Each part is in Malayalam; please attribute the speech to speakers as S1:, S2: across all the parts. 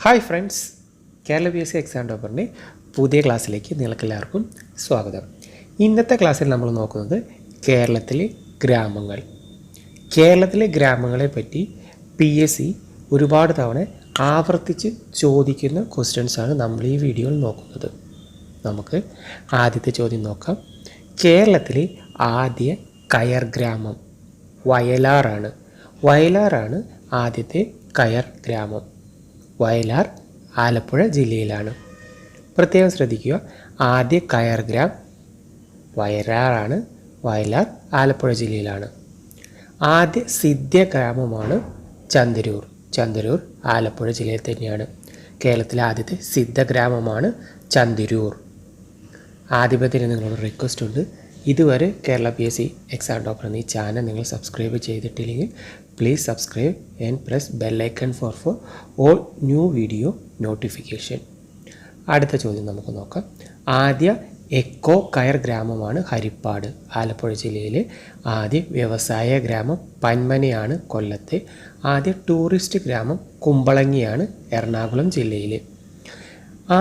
S1: Hi friends Kerala P S C exam ടോപ്പറിന്റെ പുതിയ ക്ലാസ്സിലേക്ക് നിങ്ങൾക്കെല്ലാവർക്കും സ്വാഗതം. ഇന്നത്തെ ക്ലാസ്സിൽ നമ്മൾ നോക്കുന്നത് കേരളത്തിലെ ഗ്രാമങ്ങൾ. കേരളത്തിലെ ഗ്രാമങ്ങളെ പറ്റി പി എസ് സി ഒരുപാട് തവണ ആവർത്തിച്ച് ചോദിക്കുന്ന ക്വസ്റ്റ്യൻസാണ് നമ്മൾ ഈ വീഡിയോയിൽ നോക്കുന്നത്. നമുക്ക് ആദ്യത്തെ ചോദ്യം നോക്കാം. കേരളത്തിലെ ആദ്യ കയർ ഗ്രാമം വയലാറാണ് വയലാറാണ് ആദ്യത്തെ കയർ ഗ്രാമം. വയലാർ ആലപ്പുഴ ജില്ലയിലാണ്. പ്രത്യേകം ശ്രദ്ധിക്കുക ആദ്യ കയർ ഗ്രാം വയലാറാണ് വയലാർ ആലപ്പുഴ ജില്ലയിലാണ്. ആദ്യ സിദ്ധ്യ ഗ്രാമമാണ് ചന്ദരൂർ ചന്ദരൂർ ആലപ്പുഴ ജില്ലയിൽ തന്നെയാണ്. കേരളത്തിലെ ആദ്യത്തെ സിദ്ധ ഗ്രാമമാണ് ചന്ദരൂർ ആധിപത്യത്തിന് നിങ്ങളോട് റിക്വസ്റ്റ് ഉണ്ട്. ഇതുവരെ Kerala P S C exam topper എന്നീ ചാനൽ നിങ്ങൾ സബ്സ്ക്രൈബ് ചെയ്തിട്ടില്ലെങ്കിൽ please subscribe and press bell icon for for all new video notification അടുത്ത ചോദ്യം നമുക്ക് നോക്കാം. ആദ്യ എക്കോ കയർ ഗ്രാമമാണ് ഹരിപ്പാട്. ആലപ്പുഴ ജില്ലയിലെ ആദ്യ വ്യവസായ ഗ്രാമം പന്മനയാണ് കൊല്ലത്തെ. ആദ്യ ടൂറിസ്റ്റ് ഗ്രാമം കുമ്പളങ്ങിയാണ് എറണാകുളം ജില്ലയിലെ.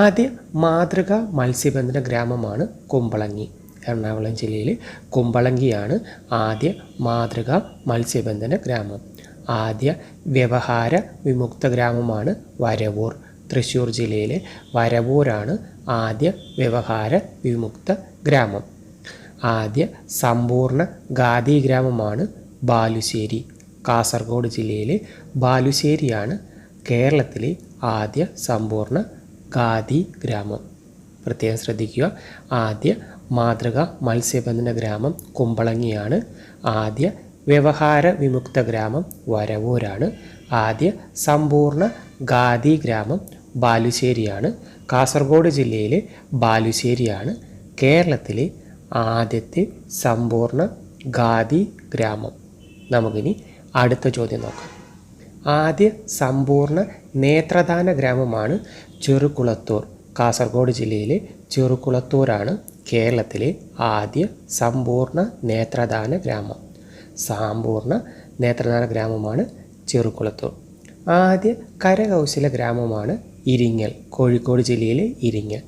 S1: ആദ്യ മാതൃക മത്സ്യബന്ധന ഗ്രാമമാണ് കുമ്പളങ്ങി. എറണാകുളം ജില്ലയിൽ കുമ്പളങ്കിയാണ് ആദ്യ മാതൃക മത്സ്യബന്ധന ഗ്രാമം. ആദ്യ വ്യവഹാര വിമുക്ത ഗ്രാമമാണ് വരവൂർ. തൃശ്ശൂർ ജില്ലയിലെ വരവൂരാണ് ആദ്യ വ്യവഹാര വിമുക്ത ഗ്രാമം. ആദ്യ സമ്പൂർണ ഖാദി ഗ്രാമമാണ് ബാലുശ്ശേരി. കാസർഗോഡ് ജില്ലയിലെ ബാലുശ്ശേരിയാണ് കേരളത്തിലെ ആദ്യ സമ്പൂർണ ഖാദി ഗ്രാമം. പ്രത്യേകം ശ്രദ്ധിക്കുക ആദ്യ മാതൃക മത്സ്യബന്ധന ഗ്രാമം കുമ്പളങ്ങിയാണ്. ആദ്യ വ്യവഹാര വിമുക്ത ഗ്രാമം വരവൂരാണ്. ആദ്യ സമ്പൂർണ ഖാദി ഗ്രാമം ബാലുശ്ശേരിയാണ്. കാസർഗോഡ് ജില്ലയിലെ ബാലുശ്ശേരിയാണ് കേരളത്തിലെ ആദ്യത്തെ സമ്പൂർണ ഖാദി ഗ്രാമം. നമുക്കിനി അടുത്ത ചോദ്യം നോക്കാം. ആദ്യ സമ്പൂർണ നേത്രദാന ഗ്രാമമാണ് ചെറുകുളത്തൂർ. കാസർഗോഡ് ജില്ലയിലെ ചെറുകുളത്തൂരാണ്. കേരളത്തിലെ ആദ്യ സമ്പൂർണ നേത്രദാന ഗ്രാമം. സമ്പൂർണ നേത്രദാന ഗ്രാമമാണ് ചെറുകുളത്തൂർ. ആദ്യ കരകൗശല ഗ്രാമമാണ് ഇരിങ്ങൽ കോഴിക്കോട് ജില്ലയിലെ ഇരിങ്ങൽ.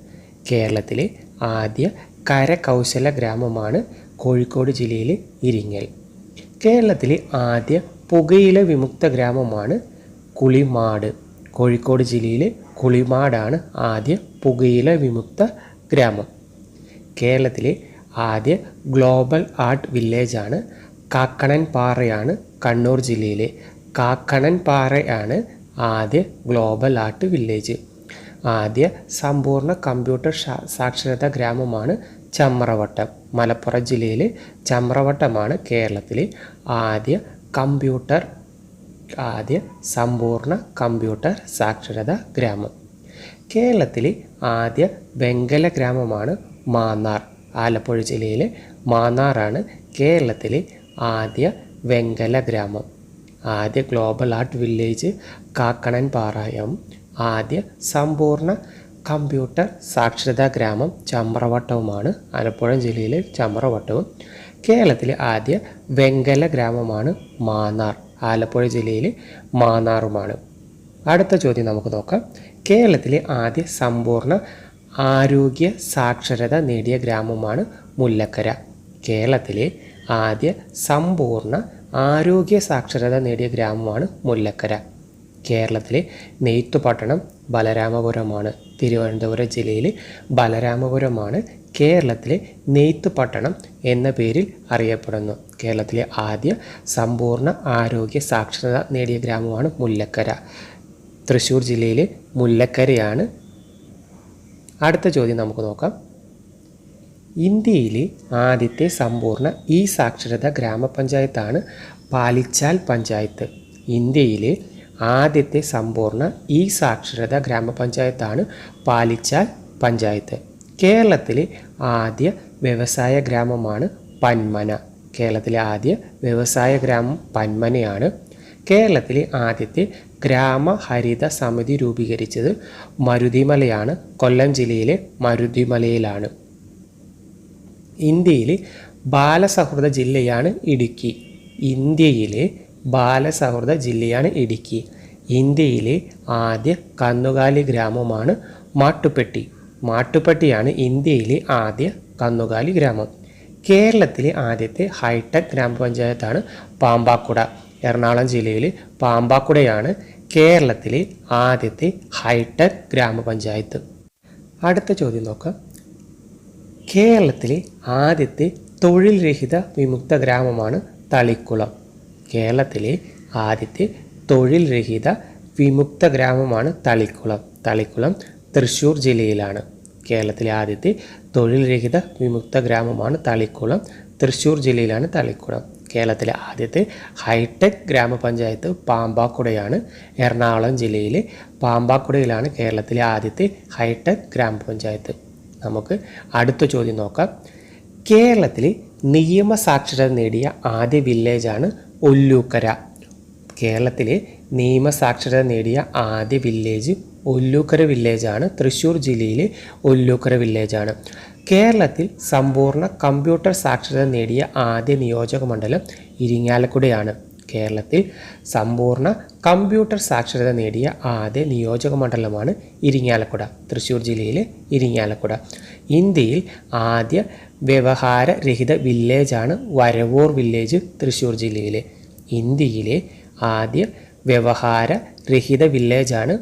S1: കേരളത്തിലെ ആദ്യ കരകൗശല ഗ്രാമമാണ് കോഴിക്കോട് ജില്ലയിലെ ഇരിങ്ങൽ. കേരളത്തിലെ ആദ്യ പുകയില വിമുക്ത ഗ്രാമമാണ് കുളിമാട്. കോഴിക്കോട് ജില്ലയിലെ കുളിമാടാണ് ആദ്യ പുകയില വിമുക്ത ഗ്രാമം. കേരളത്തിലെ ആദ്യ ഗ്ലോബൽ ആർട്ട് വില്ലേജാണ് കാക്കണൻ പാറയാണ് കണ്ണൂർ ജില്ലയിലെ. കാക്കണൻ പാറയാണ് ആദ്യ ഗ്ലോബൽ ആർട്ട് വില്ലേജ്. ആദ്യ സമ്പൂർണ കമ്പ്യൂട്ടർ സാക്ഷരതാ ഗ്രാമമാണ് ചമ്രവട്ടം. മലപ്പുറം ജില്ലയിലെ ചമ്രവട്ടമാണ് കേരളത്തിലെ ആദ്യ കമ്പ്യൂട്ടർ ആദ്യ സമ്പൂർണ കമ്പ്യൂട്ടർ സാക്ഷരതാ ഗ്രാമം. കേരളത്തിലെ ആദ്യ വെങ്കല ഗ്രാമമാണ് മാന്നാർ ആലപ്പുഴ ജില്ലയിലെ മാന്നാറാണ് കേരളത്തിലെ ആദ്യ വെങ്കല ഗ്രാമം. ആദ്യ ഗ്ലോബൽ ആർട്ട് വില്ലേജ് കാക്കണൻ പാറായം ആദ്യ സമ്പൂർണ കമ്പ്യൂട്ടർ സാക്ഷരതാ ഗ്രാമം ചമ്രവട്ടവുമാണ് ആലപ്പുഴ ജില്ലയിലെ ചമ്രവട്ടവും. കേരളത്തിലെ ആദ്യ വെങ്കല ഗ്രാമമാണ് മാന്നാർ ആലപ്പുഴ ജില്ലയിലെ മാന്നാറുമാണ്. അടുത്ത ചോദ്യം നമുക്ക് നോക്കാം. കേരളത്തിലെ ആദ്യ സമ്പൂർണ ആരോഗ്യ സാക്ഷരത നേടിയ ഗ്രാമമാണ് മുല്ലക്കര. കേരളത്തിലെ ആദ്യ സമ്പൂർണ ആരോഗ്യ സാക്ഷരത നേടിയ ഗ്രാമമാണ് മുല്ലക്കര. കേരളത്തിലെ നെയ്ത്തുപട്ടണം ബലരാമപുരമാണ്. തിരുവനന്തപുരം ജില്ലയിലെ ബലരാമപുരമാണ് കേരളത്തിലെ നെയ്ത്തുപട്ടണം എന്ന പേരിൽ അറിയപ്പെടുന്നു. കേരളത്തിലെ ആദ്യ സമ്പൂർണ ആരോഗ്യ സാക്ഷരത നേടിയ ഗ്രാമമാണ് മുല്ലക്കര. തൃശ്ശൂർ ജില്ലയിലെ മുല്ലക്കരയാണ് അടുത്ത ചോദ്യം നമുക്ക് നോക്കാം. ഇന്ത്യയിലെ ആദ്യത്തെ സമ്പൂർണ ഇ സാക്ഷരത ഗ്രാമപഞ്ചായത്താണ് പാലിച്ചാൽ പഞ്ചായത്ത്. ഇന്ത്യയിലെ ആദ്യത്തെ സമ്പൂർണ ഇ സാക്ഷരത ഗ്രാമപഞ്ചായത്താണ് പാലിച്ചാൽ പഞ്ചായത്ത്. കേരളത്തിലെ ആദ്യ വ്യവസായ ഗ്രാമമാണ് പന്മന. കേരളത്തിലെ ആദ്യ വ്യവസായ ഗ്രാമം പന്മനയാണ് കേരളത്തിലെ ആദ്യത്തെ ഗ്രാമഹരിത സമിതി രൂപീകരിച്ചത് മരുതിമലയാണ്. കൊല്ലം ജില്ലയിലെ മരുതിമലയിലാണ്. ഇന്ത്യയിലെ ബാലസൗഹൃദ ജില്ലയാണ് ഇടുക്കി. ഇന്ത്യയിലെ ബാലസൗഹൃദ ജില്ലയാണ് ഇടുക്കി. ഇന്ത്യയിലെ ആദ്യ കന്നുകാലി ഗ്രാമമാണ് മാട്ടുപ്പെട്ടി. മാട്ടുപ്പെട്ടിയാണ് ഇന്ത്യയിലെ ആദ്യ കന്നുകാലി ഗ്രാമം. കേരളത്തിലെ ആദ്യത്തെ ഹൈടെക് ഗ്രാമപഞ്ചായത്താണ് പാമ്പാക്കുട. എറണാകുളം ജില്ലയിൽ പാമ്പാക്കുടയാണ് കേരളത്തിലെ ആദ്യത്തെ ഹൈടെക് ഗ്രാമപഞ്ചായത്ത്. അടുത്ത ചോദ്യം നോക്കാം. കേരളത്തിലെ ആദ്യത്തെ തൊഴിൽ രഹിത വിമുക്ത ഗ്രാമമാണ് തളിക്കുളം. കേരളത്തിലെ ആദ്യത്തെ തൊഴിൽ രഹിത വിമുക്ത ഗ്രാമമാണ് തളിക്കുളം. തളിക്കുളം തൃശ്ശൂർ ജില്ലയിലാണ്. കേരളത്തിലെ ആദ്യത്തെ തൊഴിൽ രഹിത വിമുക്ത ഗ്രാമമാണ് തളിക്കുളം. തൃശ്ശൂർ ജില്ലയിലാണ് തളിക്കുടം. കേരളത്തിലെ ആദ്യത്തെ ഹൈടെക് ഗ്രാമപഞ്ചായത്ത് പാമ്പാക്കുടയാണ്. എറണാകുളം ജില്ലയിലെ പാമ്പാക്കുടയിലാണ് കേരളത്തിലെ ആദ്യത്തെ ഹൈടെക് ഗ്രാമപഞ്ചായത്ത്. നമുക്ക് അടുത്ത ചോദ്യം നോക്കാം. കേരളത്തിലെ നിയമസാക്ഷരത നേടിയ ആദ്യ വില്ലേജാണ് ഒല്ലൂക്കര. കേരളത്തിലെ നിയമസാക്ഷരത നേടിയ ആദ്യ വില്ലേജ് ഒല്ലൂക്കര വില്ലേജാണ്. തൃശ്ശൂർ ജില്ലയിലെ ഒല്ലൂക്കര വില്ലേജാണ്. കേരളത്തിൽ സമ്പൂർണ കമ്പ്യൂട്ടർ സാക്ഷരത നേടിയ ആദ്യ നിയോജക മണ്ഡലം ഇരിങ്ങാലക്കുടയാണ്. കേരളത്തിൽ സമ്പൂർണ കമ്പ്യൂട്ടർ സാക്ഷരത നേടിയ ആദ്യ നിയോജക മണ്ഡലമാണ് ഇരിങ്ങാലക്കുട. തൃശ്ശൂർ ജില്ലയിലെ ഇരിങ്ങാലക്കുട. ഇന്ത്യയിൽ ആദ്യ വ്യവഹാര രഹിത വില്ലേജാണ് വരവൂർ വില്ലേജ് തൃശ്ശൂർ ജില്ലയിലെ. ഇന്ത്യയിലെ ആദ്യ വ്യവഹാര രഹിത വില്ലേജാണ്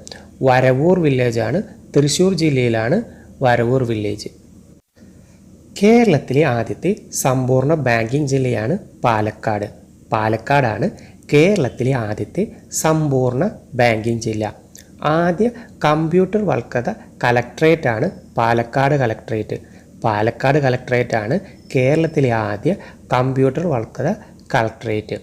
S1: വരവൂർ വില്ലേജാണ് തൃശ്ശൂർ ജില്ലയിലാണ് വരവൂർ വില്ലേജ്. കേരളത്തിലെ ആദ്യത്തെ സമ്പൂർണ ബാങ്കിംഗ് ജില്ലയാണ് പാലക്കാട്. പാലക്കാടാണ് കേരളത്തിലെ ആദ്യത്തെ സമ്പൂർണ ബാങ്കിംഗ് ജില്ല. ആദ്യ കമ്പ്യൂട്ടർ വൽക്കൃത കലക്ട്രേറ്റാണ് പാലക്കാട് കലക്ട്രേറ്റ്. പാലക്കാട് കലക്ട്രേറ്റാണ് കേരളത്തിലെ ആദ്യ കമ്പ്യൂട്ടർ വൽക്കൃത കളക്ട്രേറ്റ്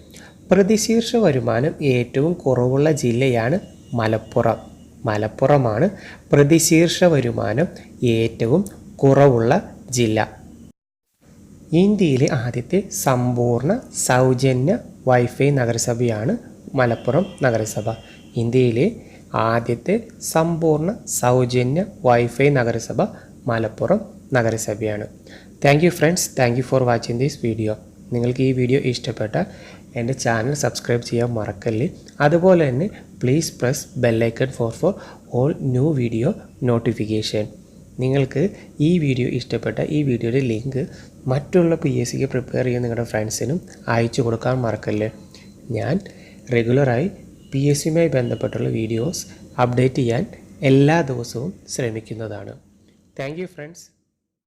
S1: പ്രതിശീർഷ വരുമാനം ഏറ്റവും കുറവുള്ള ജില്ലയാണ് മലപ്പുറം. മലപ്പുറമാണ് പ്രതിശീർഷ വരുമാനം ഏറ്റവും കുറവുള്ള ജില്ല. ഇന്ത്യയിലെ ആദ്യത്തെ സമ്പൂർണ സൗജന്യ വൈഫൈ നഗരസഭയാണ് മലപ്പുറം നഗരസഭ. ഇന്ത്യയിലെ ആദ്യത്തെ സമ്പൂർണ സൗജന്യ വൈഫൈ നഗരസഭ Malappuram നഗരസഭയാണ്. Thank you friends thank you for watching this video നിങ്ങൾക്ക് ഈ വീഡിയോ ഇഷ്ടപ്പെട്ടാൽ എന്റെ ചാനൽ സബ്സ്ക്രൈബ് ചെയ്യാൻ മറക്കല്ലേ? അതുപോലെ തന്നെ please press bell icon for for all new video notification നിങ്ങൾക്ക് ഈ വീഡിയോ ഇഷ്ടപ്പെട്ട ഈ വീഡിയോയുടെ ലിങ്ക് മറ്റുള്ള പി എസ് സിക്ക് പ്രിപ്പയർ ചെയ്യുന്ന നിങ്ങളുടെ ഫ്രണ്ട്സിനും അയച്ചു കൊടുക്കാൻ മറക്കല്ലേ. ഞാൻ റെഗുലറായി പി എസ് സിയുമായി ബന്ധപ്പെട്ടുള്ള വീഡിയോസ് അപ്ഡേറ്റ് ചെയ്യാൻ എല്ലാ ദിവസവും ശ്രമിക്കുന്നതാണ്. Thank friends